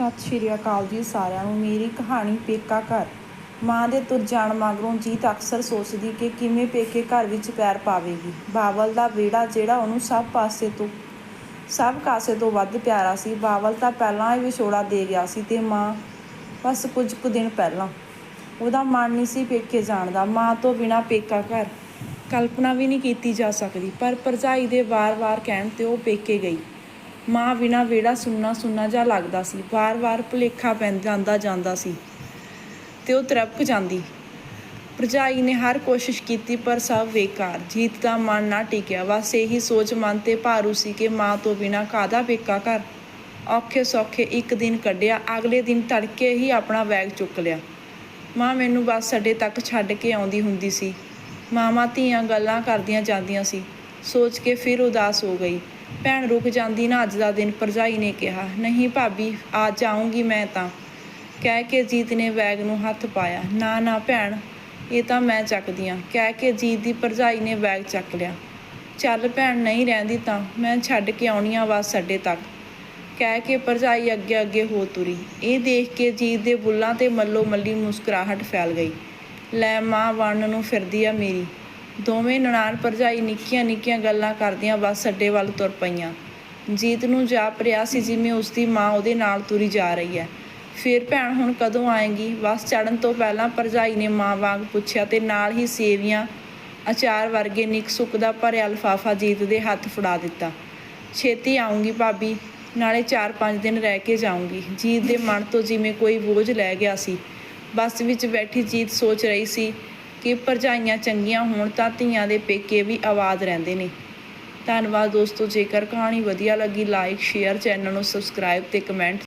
ਸਤਿ ਸ਼੍ਰੀ ਅਕਾਲ ਜੀ ਸਾਰਿਆਂ ਨੂੰ। ਮੇਰੀ ਕਹਾਣੀ ਪੇਕਾ ਘਰ। ਮਾਂ ਦੇ ਤੁਰ ਜਾਣ ਮਗਰੋਂ ਜੀਤ ਅਕਸਰ ਸੋਚਦੀ ਕਿ ਕਿਵੇਂ ਪੇਕੇ ਘਰ ਵਿੱਚ ਪੈਰ ਪਾਵੇਗੀ। ਬਾਵਲ ਦਾ ਵਿਹੜਾ ਜਿਹੜਾ ਉਹਨੂੰ ਸਭ ਪਾਸੇ ਤੋਂ, ਸਭ ਕਾਸੇ ਤੋਂ ਵੱਧ ਪਿਆਰਾ ਸੀ। ਬਾਵਲ ਤਾਂ ਪਹਿਲਾਂ ਹੀ ਵਿਛੋੜਾ ਦੇ ਗਿਆ ਸੀ ਤੇ ਮਾਂ ਬਸ ਕੁਝ ਕੁ ਦਿਨ ਪਹਿਲਾਂ। ਉਹਦਾ ਮਨ ਨਹੀਂ ਸੀ ਪੇਕੇ ਜਾਣ ਦਾ। ਮਾਂ ਤੋਂ ਬਿਨਾ ਪੇਕਾ ਘਰ ਕਲਪਨਾ ਵੀ ਨਹੀਂ ਕੀਤੀ ਜਾ ਸਕਦੀ। ਪਰ ਭਰਜਾਈ ਦੇ ਵਾਰ-ਵਾਰ ਕਹਿਣ ਤੇ ਉਹ ਪੇਕੇ ਗਈ। ਮਾਂ ਬਿਨਾ ਵਿਹੜਾ ਸੁੰਨਾ ਸੁੰਨਾ ਜਿਹਾ ਲੱਗਦਾ ਸੀ। ਵਾਰ-ਵਾਰ ਭੁਲੇਖਾ ਪੈਂਦਾ ਜਾਂਦਾ ਸੀ ਤੇ ਉਹ ਤਰਪਕ ਜਾਂਦੀ। ਭਰਜਾਈ ਨੇ ਹਰ ਕੋਸ਼ਿਸ਼ ਕੀਤੀ ਪਰ ਸਭ ਬੇਕਾਰ। ਜੀਤ ਦਾ ਮਨ ਨਾ ਟਿਕਿਆ। ਬਸ ਇਹੀ ਸੋਚ ਮਨ ਤੇ ਭਾਰੂ ਸੀ ਕਿ ਮਾਂ ਤੋਂ ਬਿਨਾ ਕਾਦਾ ਪੇਕਾ ਘਰ? ਔਖੇ ਸੌਖੇ ਇੱਕ ਦਿਨ ਕੱਢਿਆ, ਅਗਲੇ ਦਿਨ ਤੜਕੇ ਹੀ ਆਪਣਾ ਬੈਗ ਚੁੱਕ ਲਿਆ। ਮਾਂ ਮੈਨੂੰ ਬਸ ਅੱਡੇ ਤੱਕ ਛੱਡ ਕੇ ਆਉਂਦੀ ਹੁੰਦੀ ਸੀ। ਮਾਵਾਂ ਧੀਆਂ ਗੱਲਾਂ ਕਰਦੀਆਂ ਜਾਂਦੀਆਂ ਸੀ। ਸੋਚ ਕੇ ਫਿਰ ਉਦਾਸ ਹੋ ਗਈ। ਭੈਣ ਰੁਕ ਜਾਂਦੀ ਨਾ ਅੱਜ ਦਾ ਦਿਨ, ਭਰਜਾਈ ਨੇ ਕਿਹਾ। ਨਹੀਂ ਭਾਬੀ, ਆ ਜਾਊਂਗੀ ਮੈਂ ਤਾਂ। ਕਹਿ ਕੇ ਜੀਤ ਨੇ ਬੈਗ ਨੂੰ ਹੱਥ ਪਾਇਆ। ਨਾ ਨਾ ਭੈਣ, ਇਹ ਤਾਂ ਮੈਂ ਚੱਕਦੀ ਆਂ। ਕਹਿ ਕੇ ਜੀਤ ਦੀ ਭਰਜਾਈ ਨੇ ਬੈਗ ਚੱਕ ਲਿਆ। ਚੱਲ ਭੈਣ, ਨਹੀਂ ਰਹਿੰਦੀ ਤਾਂ, ਮੈਂ ਛੱਡ ਕੇ ਆਉਣੀ ਆ ਬਸ ਅੱਡੇ ਤੱਕ। ਕਹਿ ਕੇ ਭਰਜਾਈ ਅੱਗੇ ਅੱਗੇ ਹੋ ਤੁਰੀ। ਇਹ ਦੇਖ ਕੇ ਜੀਤ ਦੇ ਬੁੱਲਾਂ ਤੇ ਮੱਲੋ ਮੱਲੀ ਮੁਸਕਰਾਹਟ ਫੈਲ ਗਈ। ਲੈ ਮਾਂ ਵਣ ਨੂੰ ਫਿਰਦੀ ਆ ਮੇਰੀ। ਦੋਵੇਂ ਨਨਾਣ ਭਰਜਾਈ ਨਿੱਕੀਆਂ ਨਿੱਕੀਆਂ ਗੱਲਾਂ ਕਰਦੀਆਂ ਬੱਸ ਅੱਡੇ ਵੱਲ ਤੁਰ ਪਈਆਂ। ਜੀਤ ਨੂੰ ਜਾਪ ਰਿਹਾ ਸੀ ਜਿਵੇਂ ਉਸ ਦੀ ਮਾਂ ਉਹਦੇ ਨਾਲ ਤੁਰੀ ਜਾ ਰਹੀ ਹੈ। ਫਿਰ ਭੈਣ ਹੁਣ ਕਦੋਂ ਆਏਗੀ? ਬੱਸ ਚੜਨ ਤੋਂ ਪਹਿਲਾਂ ਭਰਜਾਈ ਨੇ ਮਾਂ ਵਾਂਗ ਪੁੱਛਿਆ ਤੇ ਨਾਲ ਹੀ ਸੇਵੀਆਂ ਅਚਾਰ ਵਰਗੇ ਨਿੱਕ ਸੁੱਕ ਦਾ ਭਰਿਆ ਲਿਫਾਫਾ ਜੀਤ ਦੇ ਹੱਥ ਫੜਾ ਦਿੱਤਾ। ਛੇਤੀ ਆਉਂਗੀ ਭਾਬੀ, ਨਾਲੇ 4-5 ਦਿਨ ਰਹਿ ਕੇ ਜਾਊਂਗੀ। ਜੀਤ ਦੇ ਮਨ ਤੋਂ ਜਿਵੇਂ ਕੋਈ ਬੋਝ ਲੈ ਗਿਆ ਸੀ। ਬੱਸ ਵਿੱਚ ਬੈਠੀ ਜੀਤ ਸੋਚ ਰਹੀ ਸੀ ਕਿ ਭਰਜਾਈਆਂ ਚੰਗੀਆਂ ਹੋਣ ਤਾਂ ਧੀਆਂ ਦੇ ਪੇਕੇ ਵੀ ਆਵਾਜ਼ ਰਹਿੰਦੇ ਨੇ। ਧੰਨਵਾਦ ਦੋਸਤੋ, ਜੇਕਰ ਕਹਾਣੀ ਵਧੀਆ ਲੱਗੀ ਲਾਈਕ ਸ਼ੇਅਰ ਚੈਨਲ ਨੂੰ ਸਬਸਕ੍ਰਾਈਬ ਤੇ ਕਮੈਂਟ